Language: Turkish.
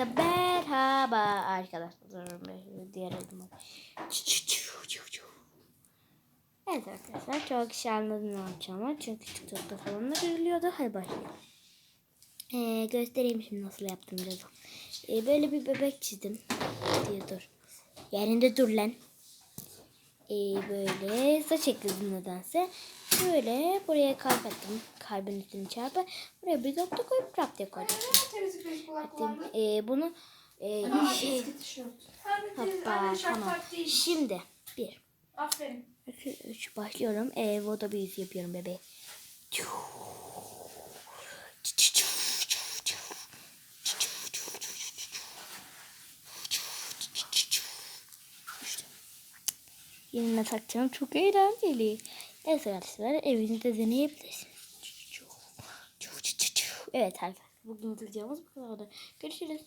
Herkese merhaba arkadaşlar. Diğer adıma. Evet arkadaşlar çok kişi anladı ne yapacağımı. Çünkü TikTok'ta falan da görülüyordu. Hadi başlayalım. Ee, göstereyim şimdi nasıl yaptım biraz. Ee, böyle bir bebek çizdim. Diye dur. Yerinde dur lan. Ee, böyle saç ekledim nedense. Böyle buraya kalp attım. Kalbin üstüne çarpı. Buraya bir nokta koyup rap diye koydum. Kulaklarını. Ee, bunu e, Aa, şey, hoppa tamam. Şimdi bir, Aferin. iki, üç başlıyorum. Ee, voda büyüsü yapıyorum bebeğe. Yerine takacağım. Çok eğlenceli. Evet arkadaşlar evinizde deneyebilirsiniz. Evet arkadaşlar bugün videomuz bu kadar. Görüşürüz.